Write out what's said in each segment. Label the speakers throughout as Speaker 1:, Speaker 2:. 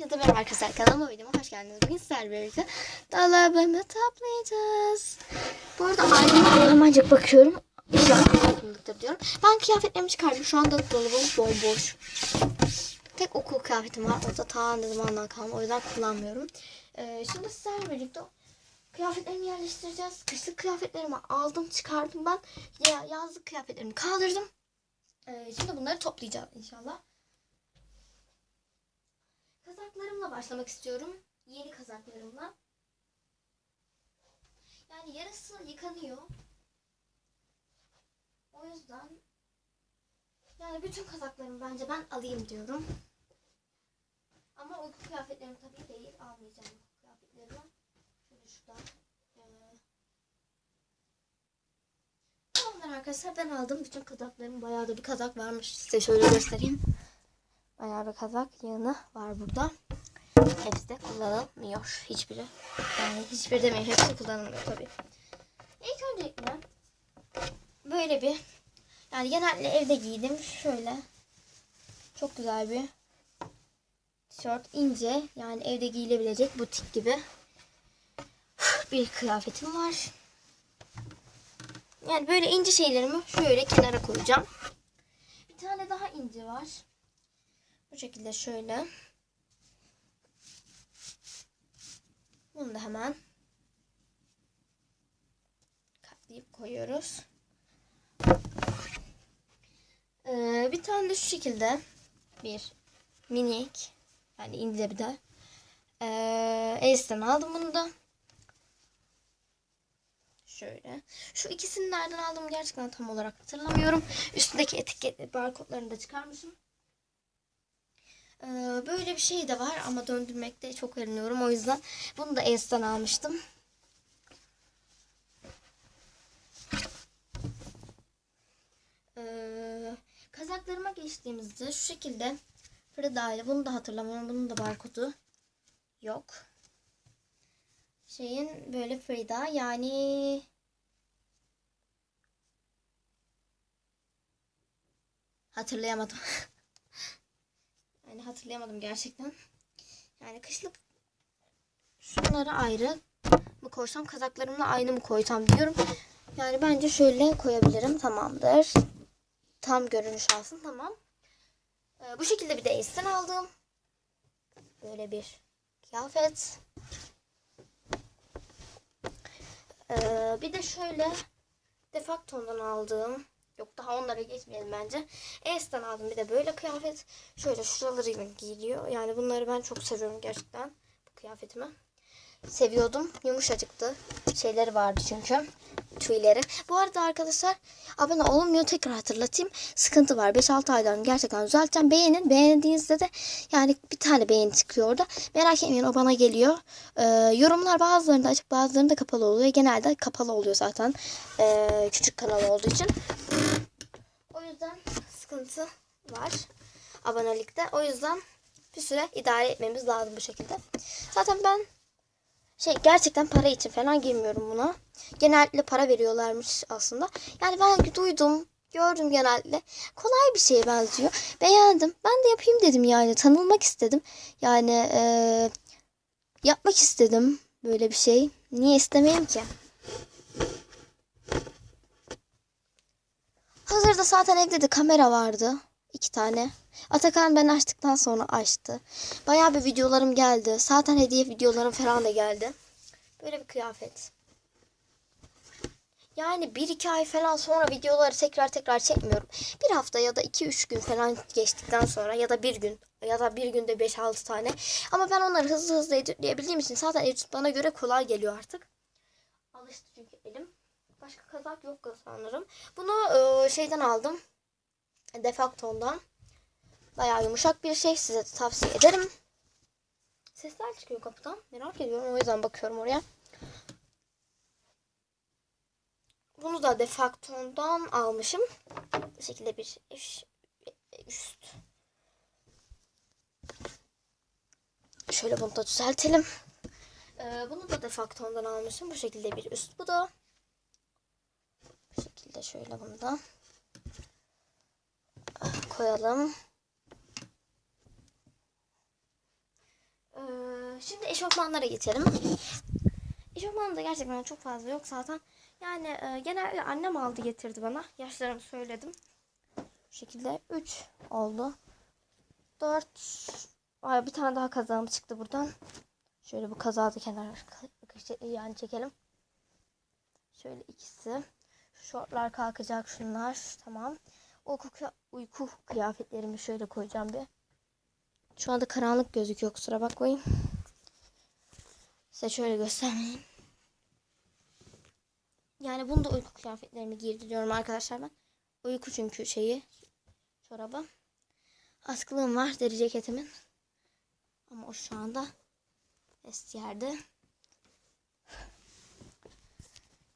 Speaker 1: Hepinize merhaba arkadaşlar kanalıma videoma hoş geldiniz. Bugün sizlerle birlikte dolabımı toplayacağız. Bu arada aynaya hemencik bakıyorum. İnşallah diyorum. Ben kıyafetlerimi çıkardım. Şu anda dolabım bomboş. Tek okul kıyafetim var. O da ta ne zamandan kalma. O yüzden kullanmıyorum. Ee, şimdi sizlerle birlikte kıyafetlerimi yerleştireceğiz. Kışlık kıyafetlerimi aldım çıkardım ben. Ya, yazlık kıyafetlerimi kaldırdım. Ee, şimdi bunları toplayacağız inşallah. Başlamak istiyorum. Yeni kazaklarımla. Yani yarısı yıkanıyor. O yüzden yani bütün kazaklarımı bence ben alayım diyorum. Ama uyku kıyafetlerim tabii değil. Almayacağım uyku kıyafetlerimi. Şöyle şuradan. Ee, Tamamdır arkadaşlar ben aldım. Bütün kazaklarım bayağı da bir kazak varmış. Size şöyle göstereyim. Bayağı bir kazak yığını var burada. Hepsi de kullanılmıyor. Hiçbiri. Yani hiçbiri demeyin. Hepsi kullanılmıyor tabii. İlk öncelikle böyle bir yani genelde evde giydim. Şöyle çok güzel bir tişört. ince yani evde giyilebilecek butik gibi bir kıyafetim var. Yani böyle ince şeylerimi şöyle kenara koyacağım. Bir tane daha ince var. Bu şekilde şöyle. Bunu da hemen katlayıp koyuyoruz. Ee, bir tane de şu şekilde bir minik yani ince bir de ee, Ace'den aldım bunu da. Şöyle. Şu ikisini nereden aldım gerçekten tam olarak hatırlamıyorum. Üstündeki etiket barkodlarını da çıkarmışım. Ee, böyle bir şey de var ama döndürmekte çok öğreniyorum. O yüzden bunu da Ace'den almıştım. Ee, kazaklarıma geçtiğimizde şu şekilde Frida ile bunu da hatırlamıyorum. Bunun da barkodu yok. Şeyin böyle Frida yani hatırlayamadım. Yani hatırlayamadım gerçekten. Yani kışlık şunları ayrı mı koysam kazaklarımla aynı mı koysam diyorum. Yani bence şöyle koyabilirim. Tamamdır. Tam görünüş alsın. Tamam. Ee, bu şekilde bir de Ace'den aldım. Böyle bir kıyafet. Ee, bir de şöyle Defacto'dan aldığım Yok daha onlara geçmeyelim bence. Ace'den aldım bir de böyle kıyafet. Şöyle şuralarıyla giyiliyor. Yani bunları ben çok seviyorum gerçekten. Bu kıyafetimi. Seviyordum. Yumuşacıktı. Şeyleri vardı çünkü. Tüyleri. Bu arada arkadaşlar abone olmuyor. Tekrar hatırlatayım. Sıkıntı var. 5-6 aydan gerçekten düzelteceğim. Beğenin. Beğendiğinizde de yani bir tane beğeni çıkıyor orada. Merak etmeyin o bana geliyor. Ee, yorumlar bazılarında açık bazılarında kapalı oluyor. Genelde kapalı oluyor zaten. Ee, küçük kanal olduğu için. Yüzden sıkıntı var abonelikte. O yüzden bir süre idare etmemiz lazım bu şekilde. Zaten ben şey gerçekten para için falan girmiyorum buna. Genellikle para veriyorlarmış aslında. Yani ben duydum, gördüm genellikle. Kolay bir şeye benziyor. Beğendim. Ben de yapayım dedim yani. Tanılmak istedim. Yani eee, yapmak istedim böyle bir şey. Niye istemeyeyim ki? Hazırda zaten evde de kamera vardı. iki tane. Atakan ben açtıktan sonra açtı. Bayağı bir videolarım geldi. Zaten hediye videolarım falan da geldi. Böyle bir kıyafet. Yani bir iki ay falan sonra videoları tekrar tekrar çekmiyorum. Bir hafta ya da iki üç gün falan geçtikten sonra ya da bir gün ya da bir günde beş altı tane. Ama ben onları hızlı hızlı editleyebildiğim için zaten edit bana göre kolay geliyor artık. Alıştı çünkü. Başka kazak yok sanırım. Bunu e, şeyden aldım. Defacto'ndan. Bayağı yumuşak bir şey. Size tavsiye ederim. Sesler çıkıyor kapıdan. Merak ediyorum. O yüzden bakıyorum oraya. Bunu da Defacto'dan almışım. Bu şekilde bir üst. Şöyle bunu da düzeltelim. Ee, bunu da Defacto'dan almışım. Bu şekilde bir üst bu da. Şekilde şöyle bunu da koyalım. şimdi eşofmanlara geçelim. Eşofmanım da gerçekten çok fazla yok zaten. Yani e, genelde annem aldı getirdi bana. Yaşlarımı söyledim. Bu şekilde 3 oldu. 4 Ay bir tane daha kazağım çıktı buradan. Şöyle bu kazağı da kenara yani çekelim. Şöyle ikisi. Şortlar kalkacak şunlar. Tamam. Uyku, uyku kıyafetlerimi şöyle koyacağım bir. Şu anda karanlık gözüküyor kusura bakmayın. Size şöyle göstereyim. Yani bunu da uyku kıyafetlerimi giydiriyorum arkadaşlar ben. Uyku çünkü şeyi çorabı. Askılığım var deri ceketimin. Ama o şu anda vestiyerde.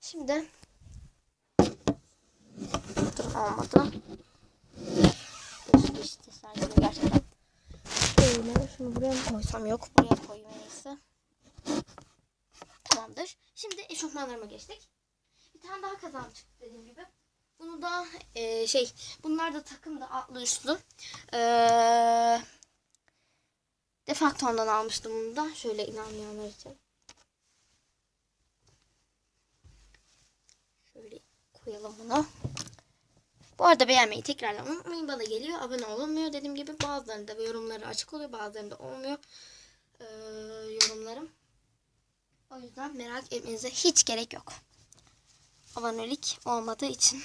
Speaker 1: Şimdi olmadı. Geçti işte sergili gerçekten. Böyle şunu buraya mı koysam yok buraya koyayım en. Tamamdır. Şimdi eşofmanlarıma geçtik. Bir tane daha kazağım çıktı dediğim gibi. Bunu da eee, şey bunlar da takım da altlı üstlü. Eee Defakton'dan almıştım bunu da. Şöyle inanmayanlar için. Şöyle koyalım bunu. Bu arada beğenmeyi tekrardan unutmayın. Bana geliyor. Abone olunmuyor. Dediğim gibi bazılarında yorumları açık oluyor. Bazılarında olmuyor. Ee, yorumlarım. O yüzden merak etmenize hiç gerek yok. Abonelik olmadığı için.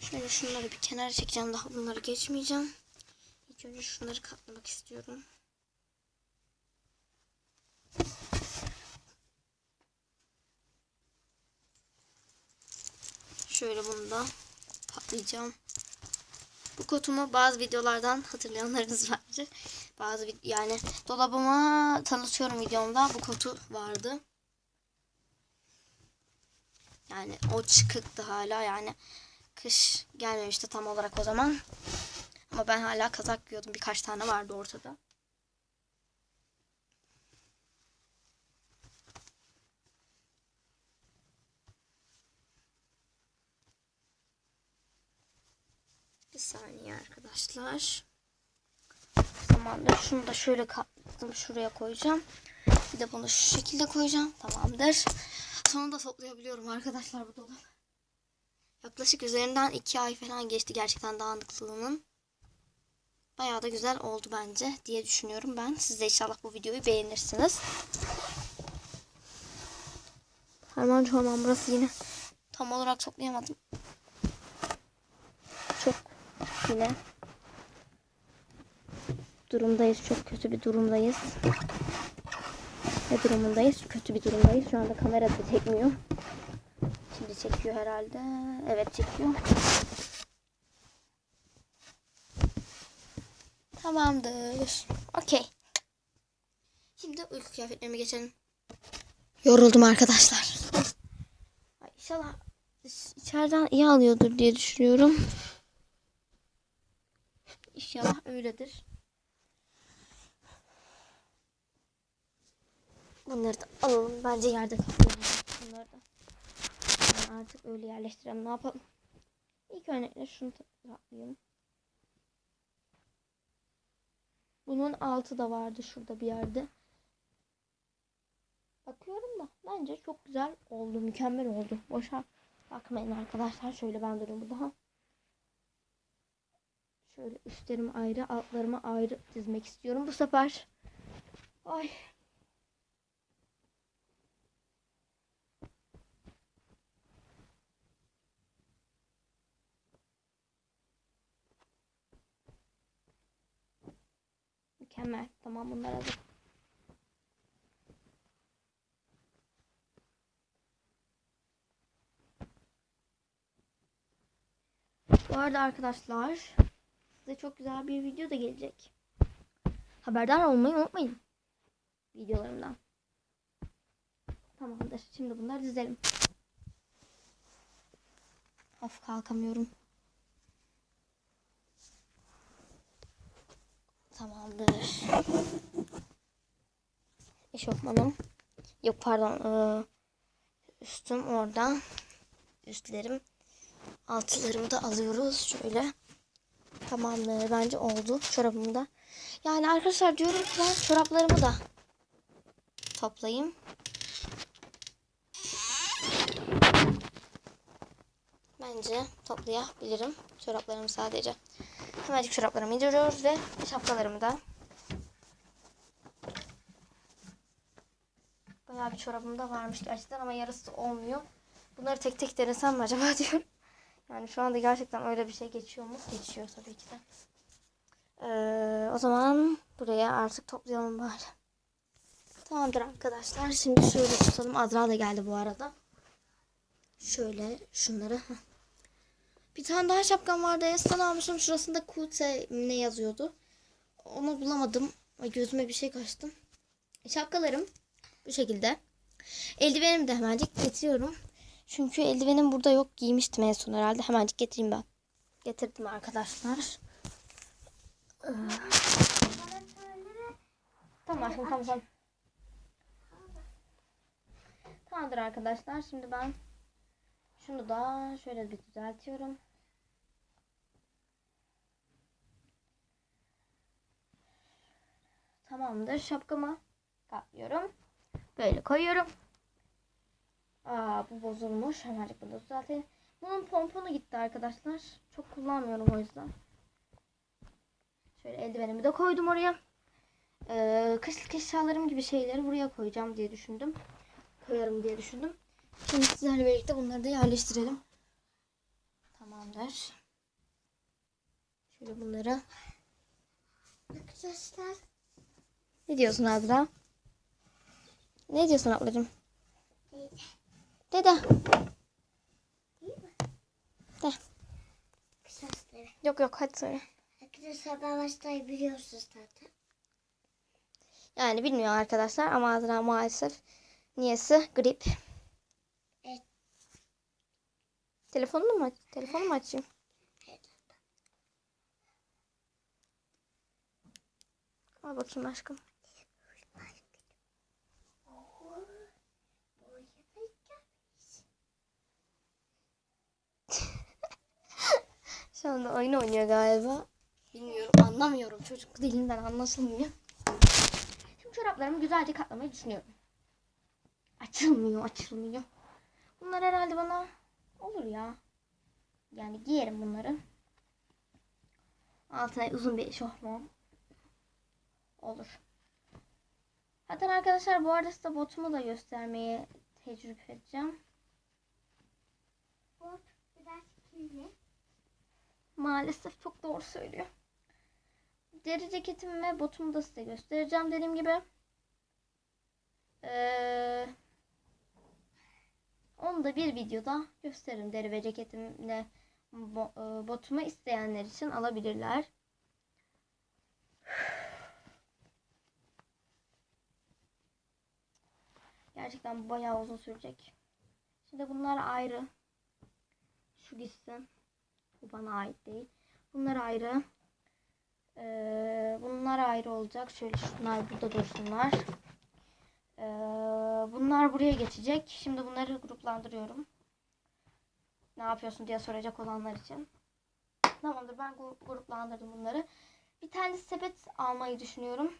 Speaker 1: Şöyle şunları bir kenara çekeceğim. Daha bunları geçmeyeceğim. İlk önce şunları katlamak istiyorum. Şöyle bunu da katlayacağım. Bu kotumu bazı videolardan hatırlayanlarınız vardır. Bazı yani dolabıma tanıtıyorum videomda bu kotu vardı. Yani o çıkıktı hala yani kış gelmemişti tam olarak o zaman. Ama ben hala kazak giyiyordum. Birkaç tane vardı ortada. Bir saniye arkadaşlar. Tamamdır. Şunu da şöyle katladım. Şuraya koyacağım. Bir de bunu şu şekilde koyacağım. Tamamdır. Sonunda toplayabiliyorum arkadaşlar bu dolabı. Yaklaşık üzerinden iki ay falan geçti gerçekten dağınıklığının. Bayağı da güzel oldu bence diye düşünüyorum ben. Siz de inşallah bu videoyu beğenirsiniz. Harman çorman burası yine tam olarak toplayamadım. Çok yine durumdayız. Çok kötü bir durumdayız. Ne durumundayız? Kötü bir durumdayız. Şu anda kamera da çekmiyor. Çekiyor herhalde. Evet çekiyor. Tamamdır. Okey. Şimdi uyku kıyafetlerime geçelim. Yoruldum arkadaşlar. Ay, İnşallah içeriden iyi alıyordur diye düşünüyorum. İnşallah öyledir. Bunları da alalım. Bence yerde kalıyor. Bunları da. Artık öyle yerleştirelim. Ne yapalım? İlk önce şunu takayım. Bunun altı da vardı şurada bir yerde. Bakıyorum da bence çok güzel oldu. Mükemmel oldu. Boşa bakmayın arkadaşlar. Şöyle ben durayım burada. Şöyle üstlerimi ayrı, altlarımı ayrı dizmek istiyorum bu sefer. Ay Mükemmel. Tamam bunlar hazır. Bu arada arkadaşlar size çok güzel bir video da gelecek. Haberdar olmayı unutmayın. Videolarımdan. Tamamdır. Şimdi bunları dizelim. Of kalkamıyorum. Tamamdır. Eşofmanım. Yok pardon. ee, üstüm orada. Üstlerim. Altılarımı da alıyoruz. Şöyle. Tamamdır. Bence oldu. Çorabımı da. Yani arkadaşlar diyorum ki ben çoraplarımı da toplayayım. Bence toplayabilirim. Çoraplarımı sadece. Hemencik çoraplarımı indiriyoruz ve şapkalarımı da. Bayağı bir çorabım da varmış gerçekten ama yarısı olmuyor. Bunları tek tek denesem mi acaba diyorum. Yani şu anda gerçekten öyle bir şey geçiyor mu? Geçiyor tabii ki de. Ee, o zaman buraya artık toplayalım bari. Tamamdır arkadaşlar. Şimdi şöyle tutalım. Azra da geldi bu arada. Şöyle şunları. Bir tane daha şapkam vardı. Estan almışım. Şurasında Kute ne yazıyordu. Onu bulamadım. Ay gözüme bir şey kaçtı. Şapkalarım bu şekilde. Eldivenimi de hemencik getiriyorum. Çünkü eldivenim burada yok. Giymiştim en son herhalde. Hemencik getireyim ben. Getirdim arkadaşlar. Ee, Tamam şimdi tamam tamam. Tamamdır arkadaşlar. Şimdi ben şunu da şöyle bir düzeltiyorum. Tamamdır. Şapkamı kaplıyorum. Böyle koyuyorum. Aa bu bozulmuş. Hemencik bunu da düzeltelim. Bunun pomponu gitti arkadaşlar. Çok kullanmıyorum o yüzden. Şöyle eldivenimi de koydum oraya. Ee, kışlık eşyalarım gibi şeyleri buraya koyacağım diye düşündüm. Koyarım diye düşündüm. Şimdi sizlerle birlikte bunları da yerleştirelim. Tamamdır. Şöyle bunları.
Speaker 2: Arkadaşlar
Speaker 1: Ne diyorsun abla? Ne diyorsun ablacığım? Dede. De.
Speaker 2: kısasları.
Speaker 1: Yok yok hadi söyle.
Speaker 2: Arkadaşlar ben başlayı biliyorsunuz zaten.
Speaker 1: Yani bilmiyor arkadaşlar ama Azra maalesef niyesi grip.
Speaker 2: Evet.
Speaker 1: Telefonunu mu? Telefonu mu açayım? Al bakayım aşkım. Şu anda oyun oynuyor galiba. Bilmiyorum anlamıyorum. Çocuk dilinden anlaşılmıyor. Şimdi çoraplarımı güzelce katlamayı düşünüyorum. Açılmıyor açılmıyor. Bunlar herhalde bana olur ya. Yani giyerim bunları. Altına uzun bir eşofman. Olur. Zaten arkadaşlar bu arada size botumu da göstermeye tecrübe edeceğim.
Speaker 2: Bot biraz kirli.
Speaker 1: Maalesef çok doğru söylüyor. Deri ceketimi ve botumu da size göstereceğim dediğim gibi. Ee, onu da bir videoda gösteririm. Deri ve ceketimle bo- e, botumu isteyenler için alabilirler. Gerçekten bayağı uzun sürecek. Şimdi bunlar ayrı. Şu gitsin. Bu bana ait değil. Bunlar ayrı. Ee, bunlar ayrı olacak. Şöyle şunlar burada dursunlar. Ee, bunlar buraya geçecek. Şimdi bunları gruplandırıyorum. Ne yapıyorsun diye soracak olanlar için. Tamamdır ben gru- gruplandırdım bunları. Bir tane sepet almayı düşünüyorum.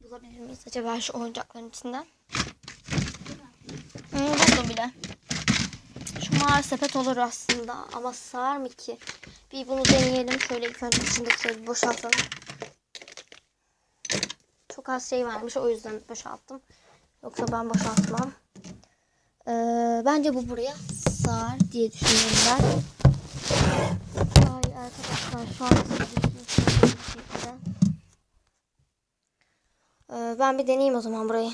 Speaker 1: Bulabilir miyiz acaba şu oyuncakların içinden? Hı, buldum bile. Mavi sepet olur aslında ama sığar mı ki? Bir bunu deneyelim. Şöyle ilk önce içindekileri boşaltalım. Çok az şey varmış o yüzden boşalttım. Yoksa ben boşaltmam. Ee, bence bu buraya sığar diye düşünüyorum ben. Ay arkadaşlar şu an Ee, ben bir deneyeyim o zaman burayı.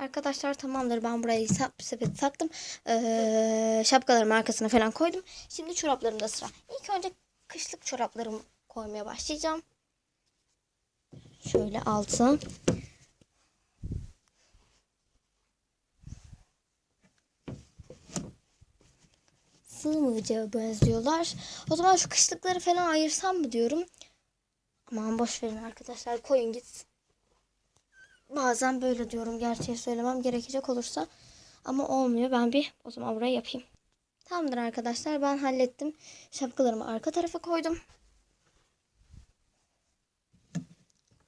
Speaker 1: Arkadaşlar tamamdır ben burayı sap, sepeti taktım. Ee, şapkalarımı arkasına falan koydum. Şimdi çoraplarımda sıra. İlk önce kışlık çoraplarımı koymaya başlayacağım. Şöyle altı. Sığmayacağı benziyorlar. O zaman şu kışlıkları falan ayırsam mı diyorum. Aman boş verin arkadaşlar koyun gitsin. Bazen böyle diyorum gerçeği söylemem gerekecek olursa. Ama olmuyor. Ben bir o zaman burayı yapayım. Tamamdır arkadaşlar ben hallettim. Şapkalarımı arka tarafa koydum.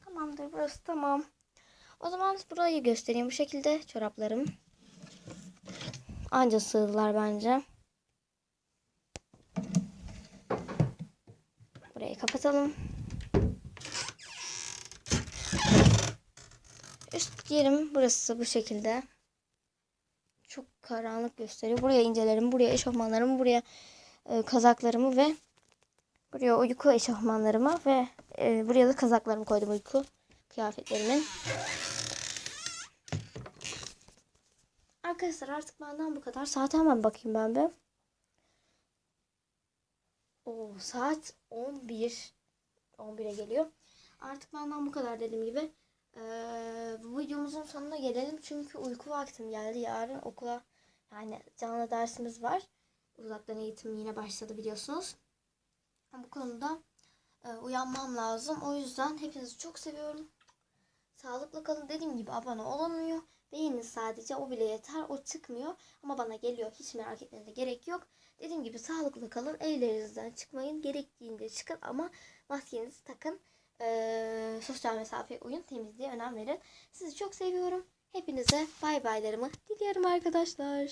Speaker 1: Tamamdır burası tamam. O zaman burayı göstereyim bu şekilde çoraplarım. Anca sığdılar bence. Burayı kapatalım. Üst yerim burası bu şekilde. Çok karanlık gösteriyor. Buraya incelerim, buraya eşofmanlarımı, buraya e, kazaklarımı ve buraya uyku eşofmanlarımı ve e, buraya da kazaklarımı koydum uyku kıyafetlerimin. Arkadaşlar artık benden bu kadar. Saate hemen bakayım ben bir. Oo, saat 11. 11'e geliyor. Artık benden bu kadar dediğim gibi. Bu videomuzun sonuna gelelim. Çünkü uyku vaktim geldi. Yarın okula yani canlı dersimiz var. Uzaktan eğitim yine başladı biliyorsunuz. Bu konuda e, uyanmam lazım. O yüzden hepinizi çok seviyorum. Sağlıklı kalın. Dediğim gibi abone olunmuyor. Beğenin sadece o bile yeter. O çıkmıyor ama bana geliyor. Hiç merak etmenize gerek yok. Dediğim gibi sağlıklı kalın. Evlerinizden çıkmayın. Gerektiğinde çıkın ama maskenizi takın. Ee, sosyal mesafeye uyun. Temizliğe önem verin. Sizi çok seviyorum. Hepinize bay baylarımı diliyorum arkadaşlar.